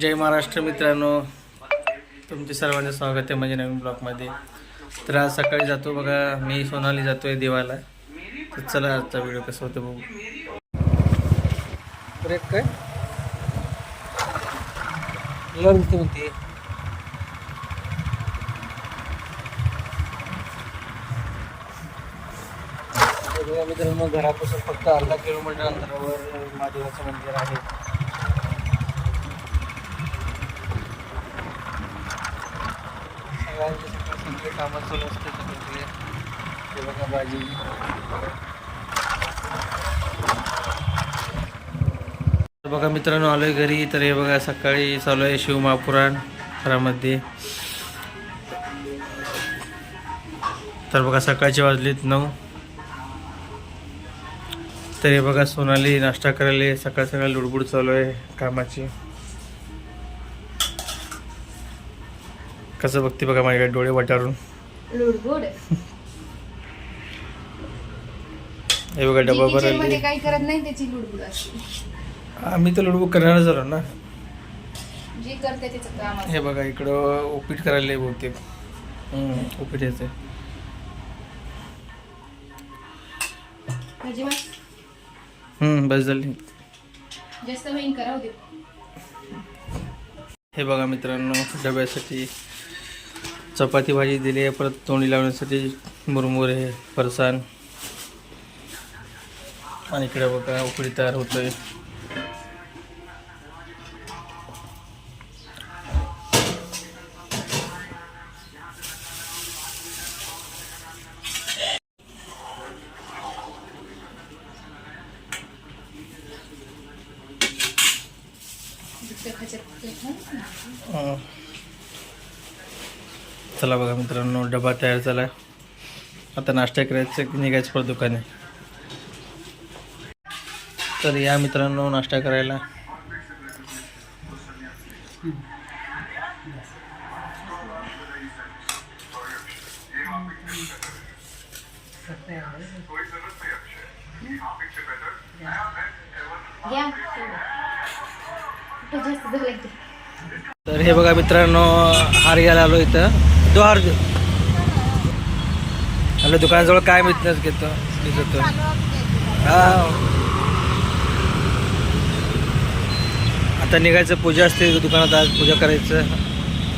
जय महाराष्ट्र मित्रांनो. तुमचे सर्वांचे स्वागत आहे माझ्या नवीन ब्लॉगमध्ये. तर आज सकाळी जातो बघा मी सोनाली जातोय देवाला. तर चला आजचा व्हिडिओ कसा होतो बघू. ब्रेक काय? लागते म्हणते? तर मित्रांनो घरापासून फक्त अर्धा किलोमीटर अंतरावर महादेवाचं मंदिर आहे. सगळे कामं चालू असते सगळे बघा भाजी तर बघा मित्रांनो आलोय घरी. तर हे बघा सकाळी चालू आहे शिव महापुराण घरामध्ये. तर बघा सकाळचे वाजलेत नऊ. तर हे बघा सोनाली नाश्ता करायला सकाळ सकाळी लुडबुड चालू आहे कामाची. कसं बघते बघा माझ्याकडे डोळे वाटारून. हे बघा डबा भरले काही करत नाही त्याची लुडबुड आम्ही तर लुडबुड करणारच झालो ना. जे करते त्याचं काम हे बघा इकडं उपीट करायला हम्म, उपीट यायचं बस झाली. जास्त हे बघा मित्रांनो डब्यासाठी चपाती भाजी दिली आहे परत तोंडी लावण्यासाठी मुरमुरे फरसाण आणि इकडे बघा उकडी तयार होतोय अं. चला बघा मित्रांनो डबा तयार झाला आता नाश्ता करायचं निघायचं पड दुकाने. तर या मित्रांनो नाश्ता करायला. तर हे बघा मित्रांनो हार घ्यायला आलो इथं. तो हार आपल्या दुकानाजवळ काय मिळतच घेतो दिसतो. हा. आता निघायचं पूजा असते दुकानात आज पूजा करायचं.